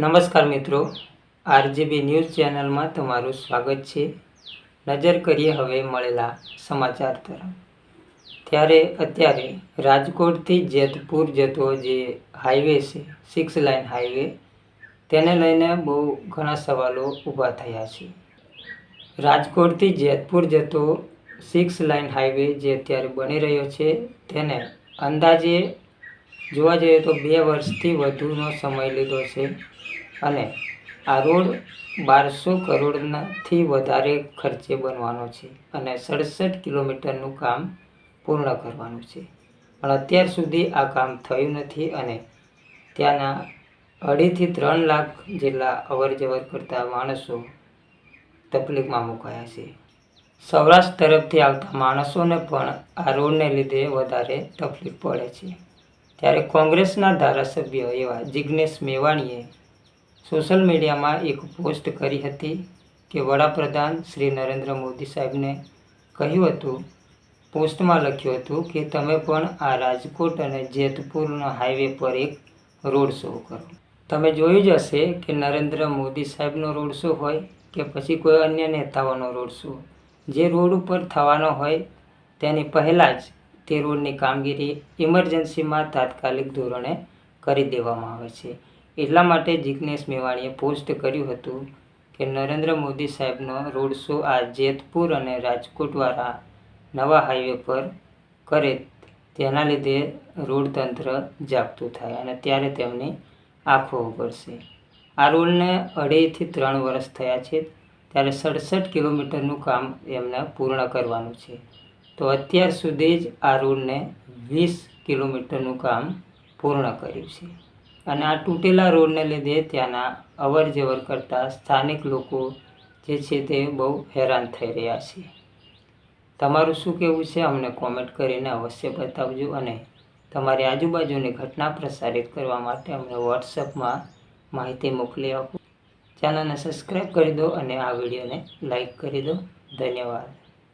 નમસ્કાર મિત્રો, RGB news ચેનલમાં તમારું સ્વાગત છે. નજર કરીએ હવે મળેલા સમાચાર તરફ. ત્યારે અત્યારે રાજકોટથી જેતપુર જતો જે હાઈવે છે સિક્સ લાઇન હાઈવે તેને લઈને બહુ ઘણા સવાલો ઊભા થયા છે. રાજકોટથી જેતપુર જતો સિક્સ લાઇન હાઈવે જે અત્યારે બની રહ્યો છે, તેને અંદાજે જોવા જઈએ તો બે વર્ષથી વધુનો સમય લીધો છે અને આ રોડ બારસો કરોડનાથી વધારે ખર્ચે બનવાનો છે અને સડસઠ કિલોમીટરનું કામ પૂર્ણ કરવાનું છે. પણ અત્યાર સુધી આ કામ થયું નથી અને ત્યાંના અઢીથી ત્રણ લાખ જેટલા અવર જવર કરતા માણસો તકલીફમાં મુકાયા છે. સૌરાષ્ટ્ર તરફથી આવતા માણસોને પણ આ રોડને લીધે વધારે તકલીફ પડે છે. ત્યારે કોંગ્રેસના ધારાસભ્ય એવા જિગ્નેશ મેવાણીએ સોશિયલ મીડિયામાં એક પોસ્ટ કરી હતી કે વડાપ્રધાન શ્રી નરેન્દ્ર મોદી સાહેબને કહ્યું હતું, પોસ્ટમાં લખ્યું હતું કે, તમે પણ આ રાજકોટ અને જેતપુરના હાઈવે પર એક રોડ શો કરો. તમે જોયું જ હશે કે નરેન્દ્ર મોદી સાહેબનો રોડ શો હોય કે પછી કોઈ અન્ય નેતાઓનો રોડ શો. જે રોડ ઉપર થવાનો હોય તેની પહેલાં જ તે રોડની કામગીરી ઇમરજન્સીમાં તાત્કાલિક ધોરણે કરી દેવામાં આવે છે. એટલા માટે જિગ્નેશ મેવાણીએ પોસ્ટ કર્યું હતું કે નરેન્દ્ર મોદી સાહેબનો રોડ શો આ જેતપુર અને રાજકોટવાળા નવા હાઈવે પર કરે તેના લીધે રોડ તંત્ર જાગતું થાય અને ત્યારે તેમની આંખો ઉગડશે આ રોડને અઢીથી ત્રણ વર્ષ થયા છે. ત્યારે સડસઠ કિલોમીટરનું કામ એમને પૂર્ણ કરવાનું છે. તો અત્યાર સુધી જ આ રોડને વીસ કિલોમીટરનું કામ પૂર્ણ કર્યું છે. અને આ તૂટેલા રોડને લીધે ત્યાંના અવર જવર કરતાં સ્થાનિક લોકો જે છે તે બહુ હેરાન થઈ રહ્યા છે. તમારું શું કહેવું છે અમને કોમેન્ટ કરીને અવશ્ય બતાવજો અને તમારી આજુબાજુની ઘટના પ્રસારિત કરવા માટે અમને વોટ્સઅપમાં માહિતી મોકલી આપો. ચેનલને સબસ્ક્રાઈબ કરી દો અને આ વિડીયોને લાઈક કરી દો. ધન્યવાદ.